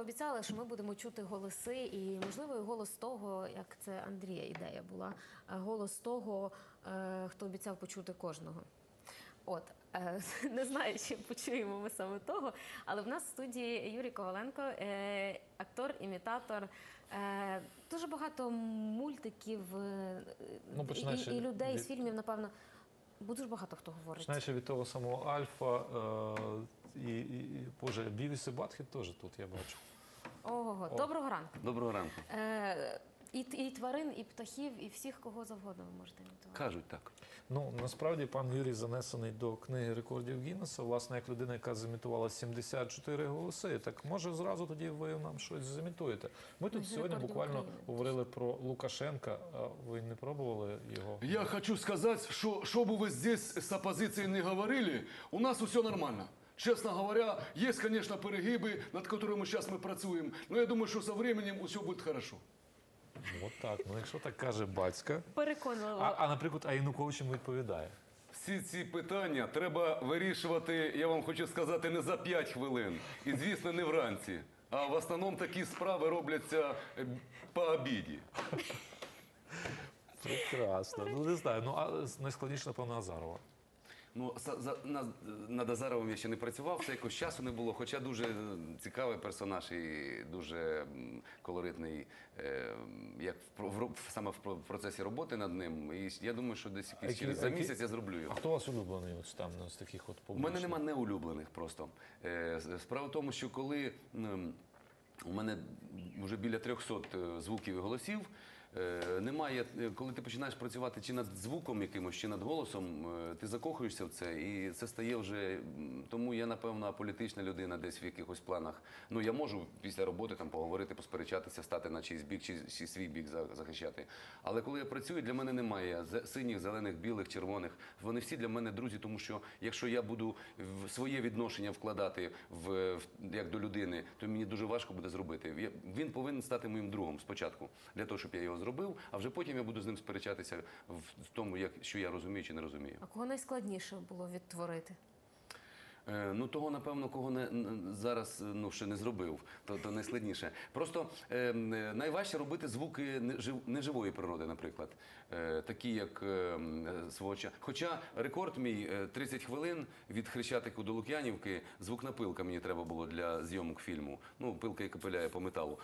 обіцяли, що ми будемо чути голоси, і можливо, і голос того, як це Андрія ідея була, е, голос того, е, хто обіцяв почути кожного. От е, не знаю, чи почуємо ми саме того, але в нас в студії Юрій Коваленко, актор, імітатор. Дуже багато мультиків Ну, і, і, людей від- з фільмів, напевно. Бо дуже багато хто говорить. Починаючи від того самого Альфа е, і, і, і Боже, Бівіс і Батхід теж тут я бачу. Ого, доброго ранку. Доброго ранку. Е, і, і тварин, і птахів, і всіх, кого завгодно ви можете імітувати. Кажуть так. Ну насправді пан Юрій занесений до книги рекордів Гіннеса, власне, як людина, яка зімітувала 74 голоси. Так може зразу тоді ви нам щось зімітуєте. Ми тут З сьогодні рекордів буквально України. говорили про Лукашенка. А ви не пробували його? Я хочу сказать, что, что бы вы здесь с оппозицией не говорили, у нас все нормально. Честно говоря, есть, конечно, перегибы, над которыми сейчас мы працюем, но я думаю, что со временем все будет хорошо. От так. Ну якщо так каже батька. Переконливо. А, а наприклад, а Янукович йому відповідає. Всі ці питання треба вирішувати, я вам хочу сказати, не за 5 хвилин. І, звісно, не вранці. А в основному такі справи робляться е, по обіді. Прекрасно. Ну не знаю. Ну а найскладніше, напевно, Азарова. Ну, за, на, я ще не працював, це якось часу не було. Хоча дуже цікавий персонаж і дуже колоритний, е, як в, в, саме в процесі роботи над ним. І я думаю, що десь якийсь через за місяць я зроблю його. А хто у вас улюблений от там ну, з таких от У мене нема неулюблених просто. Е, Справа в тому, що коли у мене вже біля 300 е, звуків і голосів, немає, е, коли ти починаєш працювати чи над звуком якимось, чи над голосом, е, ти закохуєшся в це, і це стає вже. Тому я, напевно, аполітична людина десь в якихось планах. Ну, я можу після роботи там поговорити, посперечатися, стати на чийсь бік, чи, чи свій бік за- захищати. Але коли я працюю, для мене немає синіх, зелених, білих, червоних. Вони всі для мене друзі, тому що якщо я буду в своє відношення вкладати в, в як до людини, то мені дуже важко буде зробити. Я- Він повинен стати моїм другом спочатку, для того, щоб я його зробив, а вже потім я буду з ним сперечатися в, тому, як що я розумію чи не розумію. А кого найскладніше було відтворити? Е, Ну того напевно, кого не зараз е, ну ще не зробив, то, то найскладніше. Просто е, е, найважче робити звуки не- неживої природи, наприклад, е, такі як е, м, е, свого ча- Хоча рекорд мій е, 30 хвилин від Хрещатику до Лук'янівки, звукна пилка мені треба було для зйомок фільму. Ну, пилка, яка пиляє по металу.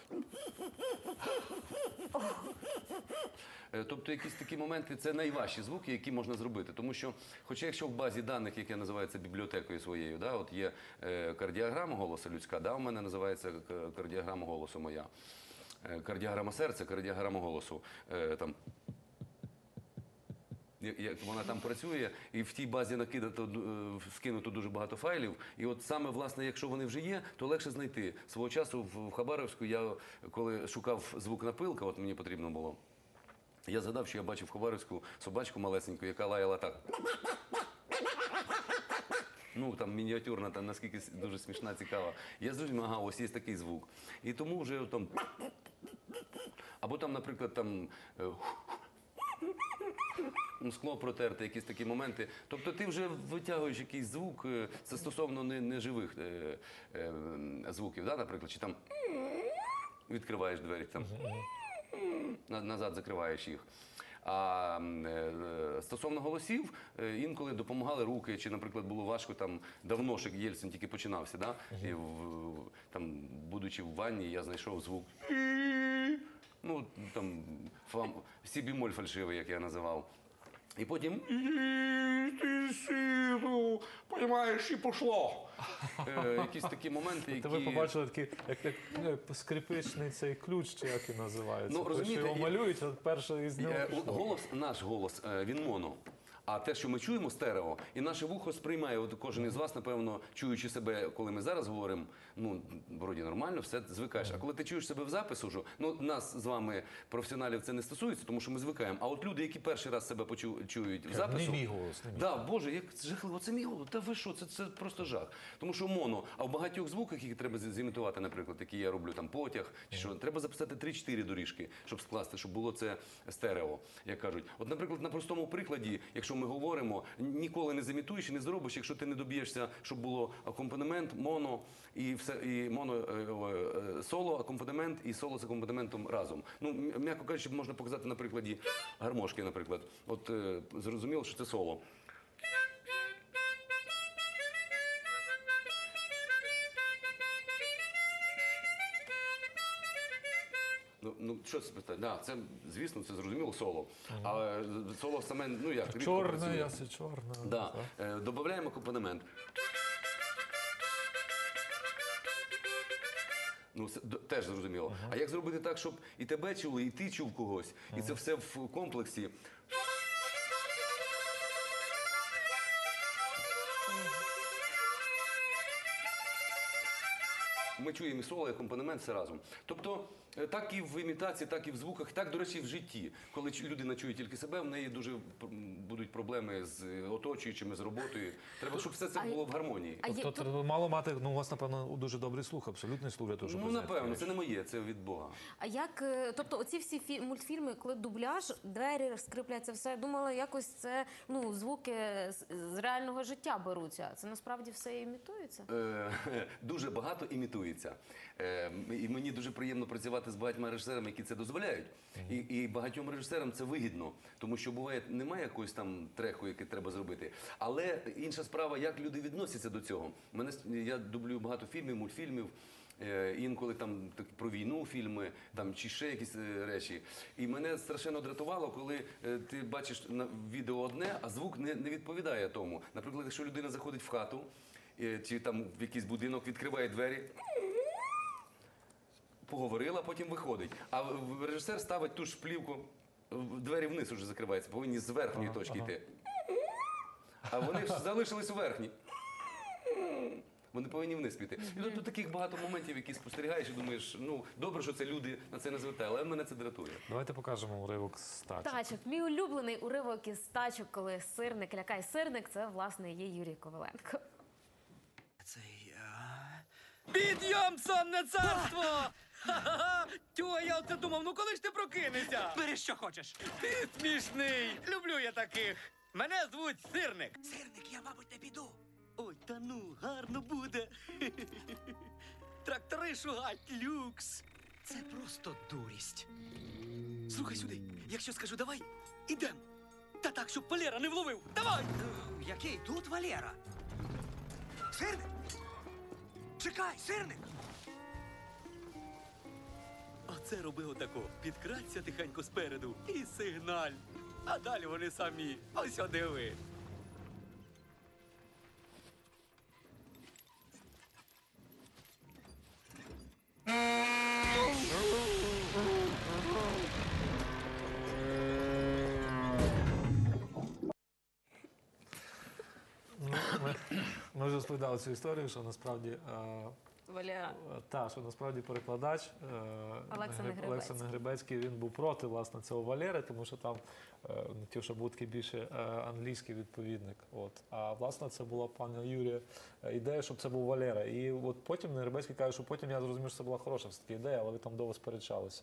Е, Тобто якісь такі моменти це найважчі звуки, які можна зробити. Тому що, хоча якщо в базі даних, яке називається бібліотекою своєю, да, от є е, кардіограма голосу людська, да, у мене називається кардіограма голосу моя. Е, Кардіограма серця, кардіограма голосу. Е, там, як вона там працює, і в тій базі накидато е, скинуто дуже багато файлів. І от саме власне, якщо вони вже є, то легше знайти. Свого часу в Хабаровську я коли шукав звук напилка, от мені потрібно було. Я згадав, що я бачив Хабаровську собачку малесеньку, яка лаяла так. Ну там мініатюрна, там наскільки дуже смішна, цікава. Я зрозумів, ага, ось є такий звук. І тому вже там. Або там, наприклад, там. е, ну, Скло протерте, якісь такі моменти. Тобто ти вже витягуєш якийсь звук, е, це стосовно не- неживих е, е, звуків, да, наприклад, чи там відкриваєш двері, там назад закриваєш їх. А е, стосовно голосів, е, інколи допомагали руки, чи, наприклад, було важко там давно що Єльцин тільки починався. Да? І в, там, будучи в ванні, я знайшов звук. Ну, там фам, сі бімоль фальшивий, як я називав. І потім Ти Понимаєш, і пошло. е, якісь такі моменти, які. То ви побачили такий, як, як ну, скрипичний цей ключ, чи як він називається. Ну, Той, що розумієте, його і- малюють, а перший із нього. Е, пішов. Голос, наш голос, е, він моно. А те, що ми чуємо стерео, і наше вухо сприймає, от кожен із вас, напевно, чуючи себе, коли ми зараз говоримо, ну вроді нормально, все звикаєш. А коли ти чуєш себе в запису, що ну нас з вами, професіоналів, це не стосується, тому що ми звикаємо. А от люди, які перший раз себе почу, чують в запису, не мій голос, не мій. Да, Боже, як жахливо, це мій голос. Та ви що? Це, це просто жах. Тому що моно, а в багатьох звуках, які треба зімітувати, наприклад, які я роблю там потяг, чи що, треба записати 3-4 доріжки, щоб скласти, щоб було це стерео, як кажуть. От, наприклад, на простому прикладі, якщо ми говоримо, ніколи не замітуєш і не зробиш, якщо ти не доб'єшся, щоб було акомпанемент, моно і все і моно е, е, соло, акомпанемент і соло з акомпанементом разом. Ну м'яко кажучи, можна показати на прикладі гармошки, наприклад. От е, зрозуміло, що це соло. Ну, ну що це питання? Да, це звісно, це зрозуміло соло. Але соло саме ну як працює. яси чорне. Да. так. Е, Додаємо акомпанемент. Ну, це теж зрозуміло. А як зробити так, щоб і тебе чули, і ти чув когось, і це все в комплексі. Ми чуємо і соло, і акомпанемент все разом. Тобто, так і в імітації, так і в звуках, так, до речі, і в житті. Коли людина чує тільки себе, в неї дуже будуть проблеми з е, оточуючими, з роботою. Треба, щоб все це було в гармонії. Тобто треба мало мати, ну у вас, напевно, дуже добрий слух, абсолютний слух для того, щоб Ну, напевно, це не моє, це від Бога. А як, е, тобто, оці всі фі- мультфільми, коли дубляж, двері скрипляться, все, я думала, якось це ну, звуки з, реального життя беруться. Це насправді все імітується? Е, дуже багато імітується. І мені дуже приємно працювати з багатьма режисерами, які це дозволяють. І, і багатьом режисерам це вигідно, тому що буває, немає якогось там треху, який треба зробити. Але інша справа, як люди відносяться до цього. Мене я дублюю багато фільмів, мультфільмів. Е, Інколи там так, про війну фільми, там чи ще якісь е, речі. І мене страшенно дратувало, коли е, ти бачиш на відео одне, а звук не, не відповідає тому. Наприклад, якщо людина заходить в хату, е, чи там в якийсь будинок відкриває двері. Поговорила, потім виходить. А режисер ставить ту ж плівку, двері вниз уже закриваються, повинні з верхньої точки йти. А вони ж залишились у верхній. Вони повинні вниз піти. І тут, тут таких багато моментів, які спостерігаєш і думаєш, ну добре, що це люди на це не звертають, але мене це дратує. Давайте покажемо уривок з тачок. Тачок. Мій улюблений уривок із тачок, коли сирник лякає сирник, це власне є Юрій Коваленко. Цей. а, Підйом, сонне царство! Тьо, я оце думав, ну коли ж ти прокинешся? Бери що хочеш. Ти смішний! Люблю я таких. Мене звуть Сирник. Сирник, я, мабуть, не піду. Ой, та ну, гарно буде. Трактори шугать, люкс. Це просто дурість. Слухай сюди, якщо скажу давай, ідем. Та так, щоб Валера не вловив. Давай! Який тут Валера? Сирник! Чекай, сирник! Оце роби отако. Підкрадься тихенько спереду і сигналь. А далі вони самі. Ось диви. Ми, ми вже розповідали цю історію, що насправді е, Валя. та, що насправді перекладач е, Олекса Негребецький. Він був проти власне цього Валери, тому що там е, щоб був такий більше е, англійський відповідник. От. А власне це була пана Юрія е, ідея, щоб це був Валера. І от потім Негребецький каже, що потім я зрозумів, що це була хороша все-таки ідея, але ви там довго сперечалися.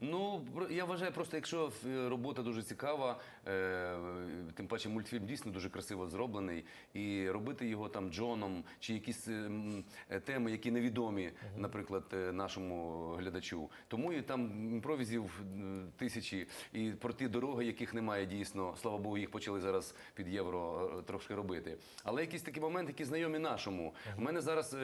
Ну, я вважаю, просто якщо е, робота дуже цікава, е, тим паче мультфільм дійсно дуже красиво зроблений, і робити його там Джоном, чи якісь е, м, е, теми, які невідомі, наприклад, е, нашому глядачу. Тому і там імпровізів е, тисячі, і про ті дороги, яких немає дійсно, слава Богу, їх почали зараз під євро е, трошки робити. Але якісь такі моменти, які знайомі нашому. У мене зараз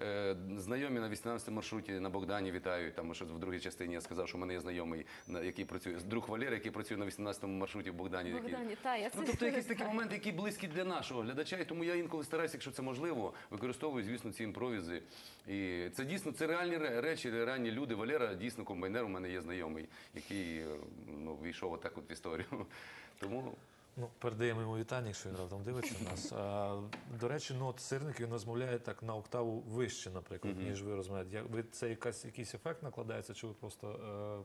е, знайомі на 18 маршруті на Богдані вітають. Там що в другій частині я сказав, що в мене є знайомий, на- який працює друг Валера, який працює на 18 маршруті в Богдані. Богдані, та, я Ну, тобто якісь такі моменти, які близькі для нашого глядача, і тому я інколи стараюся, якщо це можливо, використовую, звісно, ці імпровізи. І це дійсно це реальні речі, реальні люди. Валера дійсно комбайнер. У мене є знайомий, який е, ну, війшов отак от в історію. Тому Ну, передаємо йому вітання, якщо він раптом дивиться нас. А, до речі, ну от сирник він розмовляє так на октаву вище, наприклад, ніж ви розмовляєте. Ви це якась якийсь ефект накладається, чи ви просто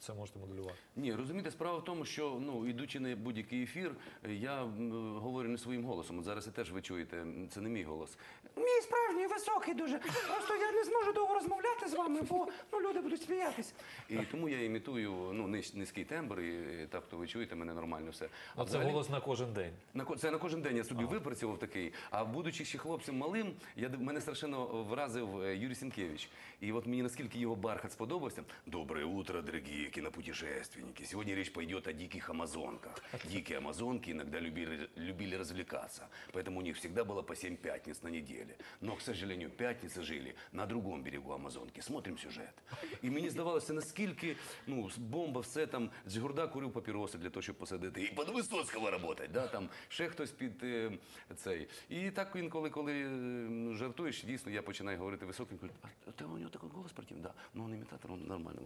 це можете моделювати? Ні, розумієте, справа в тому, що ну ідучи на будь-який ефір, я м, говорю не своїм голосом. От зараз і теж ви чуєте, м, це не мій голос. Мій справжній високий дуже. Просто я не зможу довго розмовляти з вами, бо ну, люди будуть сміятися. І тому я імітую ну низь- низький тембр, і так то ви чуєте мене нормально все. А це взагалі- голос на кожен день. На ко- це на кожен день я собі випрацював такий. А будучи ще хлопцем малим, я мене страшенно вразив е, Юрій Сінкевич. І от мені наскільки його бархат сподобався. Доброе утро, дорогие кинопутешественники. Сегодня речь пойдет о диких амазонках. Дикие амазонки иногда любили, любили развлекаться, поэтому у них всегда было по 7 пятниц на неделе. Но, к сожалению, пятницы жили на другом берегу Амазонки. Смотрим сюжет. І мені здавалося, наскільки ну, с- бомба, все там, з Жигурда курив папіроси для того, щоб посадити. І під Висоцького працювати, да, там ще хтось під е, цей. І так інколи, коли е, ну, жартуєш, дійсно, я починаю говорити високим, кажу, а ти у нього такий голос противний? Да. Ну, він імітатор, він нормально.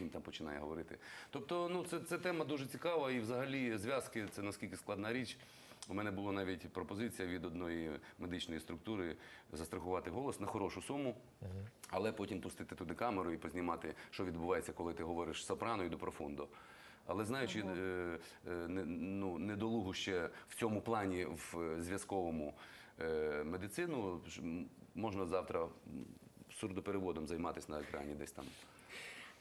Він там починає говорити. Тобто, ну, це, це тема дуже цікава, і взагалі зв'язки це наскільки складна річ. У мене була навіть пропозиція від одної медичної структури застрахувати голос на хорошу суму, але потім пустити туди камеру і познімати, що відбувається, коли ти говориш сопрано і до профундо. Але знаючи е, е, ну, недолугу ще в цьому плані в е, зв'язковому е, медицину, можна завтра сурдопереводом займатися на екрані десь там.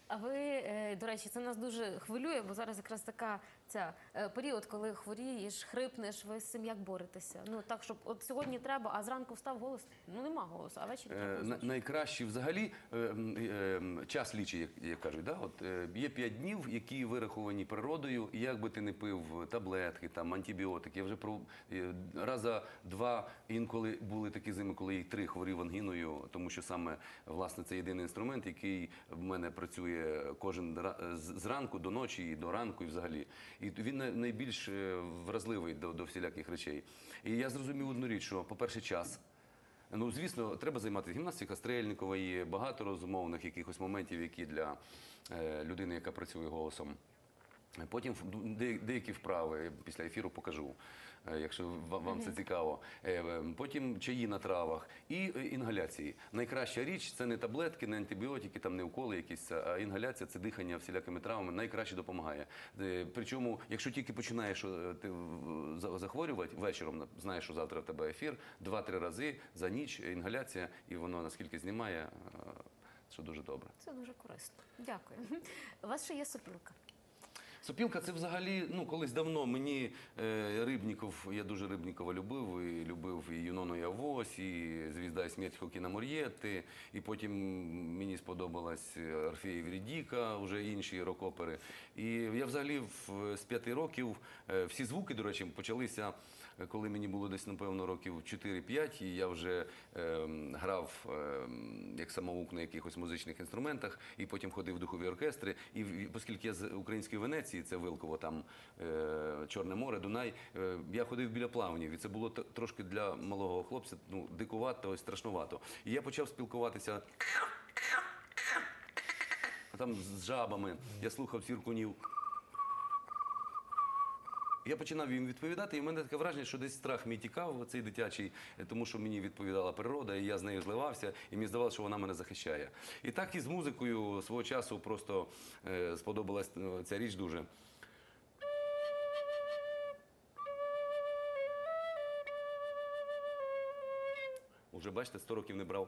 А ви, е, до речі, це нас дуже хвилює, бо зараз якраз така ця е, період, коли хворієш, хрипнеш, ви з цим як боретеся? Ну так, щоб от сьогодні треба, а зранку встав голос, ну нема голосу, а ввечері Е, треба. на- Найкращий взагалі е, е, час лічить, як, як кажуть. Да? От, е, є 5 днів, які вираховані природою, і як би ти не пив таблетки, там, антибіотики. Я вже про е, раза два інколи були такі зими, коли їх три хворів ангіною, тому що саме власне це єдиний інструмент, який в мене працює кожен ра- з- зранку до ночі і до ранку, і взагалі. І він найбільш е, вразливий до, до всіляких речей. І я зрозумів одну річ, що, по-перше, час. Ну, звісно, треба займатися гімнастика Стрельникова, є багато розмовних якихось моментів, які для е, людини, яка працює голосом. Потім деякі вправи я після ефіру покажу, е, якщо вам це цікаво. Е, е, Потім чаї на травах і інгаляції. Найкраща річ це не таблетки, не антибіотики, там не уколи якісь, а інгаляція це дихання всілякими травами найкраще допомагає. Причому, якщо тільки починаєш ти захворювати вечором, на- знаєш, що завтра в тебе ефір, два-три рази за ніч інгаляція, і воно наскільки знімає, е, що дуже добре. Це дуже корисно. Дякую. У вас ще є сопілка. Сопілка це взагалі, ну колись давно мені е, Рибніков, я дуже Рибнікова любив, і любив і Юнону і і Звізда і смерть Хокіна Мор'єти, і потім мені сподобалась Орфея Рідіка, вже інші рок-опери. І я взагалі з п'яти років е, всі звуки, до речі, почалися. Коли мені було десь, напевно, років 4-5, і я вже е, грав е, як самоук на якихось музичних інструментах, і потім ходив в духові оркестри. І оскільки я з української Венеції, це Вилково, там е, Чорне море, Дунай, е, я ходив біля плавнів, і це було трошки для малого хлопця ну, дикувато, і страшнувато. І я почав спілкуватися. Там з жабами, я слухав сіркунів. Я починав їм відповідати, і в мене таке враження, що десь страх мій тікав, цей дитячий, е, тому що мені відповідала природа, і я з нею зливався, і мені здавалося, що вона мене захищає. І так і з музикою свого часу просто е, сподобалась е, ця річ дуже. Уже бачите, 100 років не брав.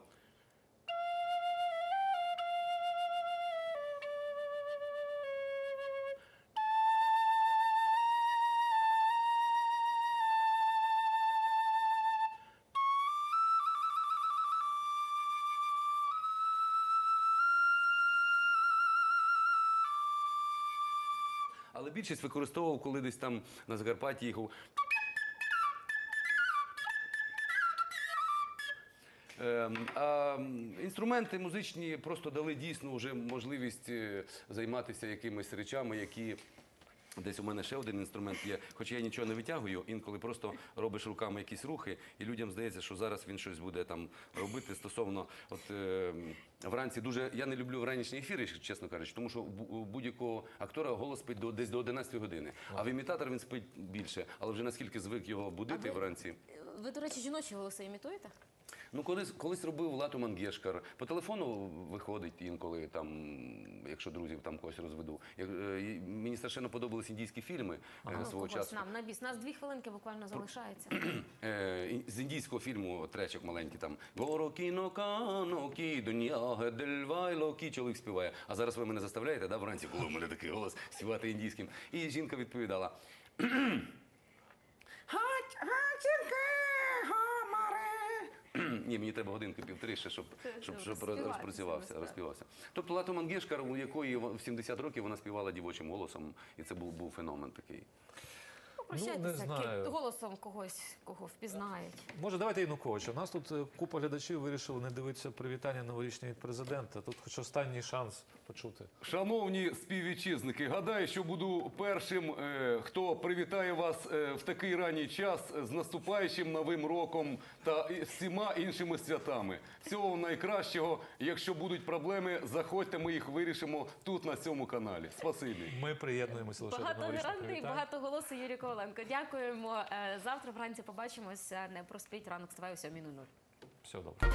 Але більшість використовував, коли десь там на Закарпатті їхав. Ем, А інструменти музичні просто дали дійсно вже можливість е, займатися якимись речами, які. Десь у мене ще один інструмент є, хоча я нічого не витягую, інколи просто робиш руками якісь рухи, і людям здається, що зараз він щось буде там робити стосовно от е, вранці дуже я не люблю вранішні ефіри, чесно кажучи, тому що у будь-якого актора голос спить до десь до 11 години. А в імітатор він спить більше, але вже наскільки звик його будити А ви- вранці. Ви, до речі, жіночі голоси імітуєте? Ну, колись, колись робив Лату Мангешкар. По телефону виходить інколи, там, якщо друзів там когось розведу. Як, е, мені страшенно подобались індійські фільми е, Ну, свого часу. нам на біс. У нас дві хвилинки буквально залишається. Е, з індійського фільму тречок маленький там Горокіно канокі, доньяге дельвайлокі, чоловік співає. А зараз ви мене заставляєте, да, вранці, коли у мене такий голос співати індійським. І жінка відповідала: гамари. Ні, мені треба годинки півтори, ще, щоб, щоб, щоб розпрацювався, розпівався. Тобто Лато Мангешкар, у якої в 70 років вона співала дівочим голосом, і це був, був феномен такий. Попрощайтеся Ну, не знаю. голосом когось, кого впізнають. Може, давайте Януковича. У нас тут е, купа глядачів вирішили не дивитися привітання новорічні від президента. Тут хоч останній шанс почути. Шановні співвітчизники, гадаю, що буду першим, е, хто привітає вас е, в такий ранній час з наступаючим новим роком та і всіма іншими святами. Всього найкращого. Якщо будуть проблеми, заходьте, ми їх вирішимо тут на цьому каналі. Спасибі. Ми приєднуємося лише до новорічних Багатогранний, привітань. багатоголосий Юрій Коваленко. Дякуємо. Е, Завтра вранці побачимося. Не проспіть ранок ставай о 7.00. Всього добре.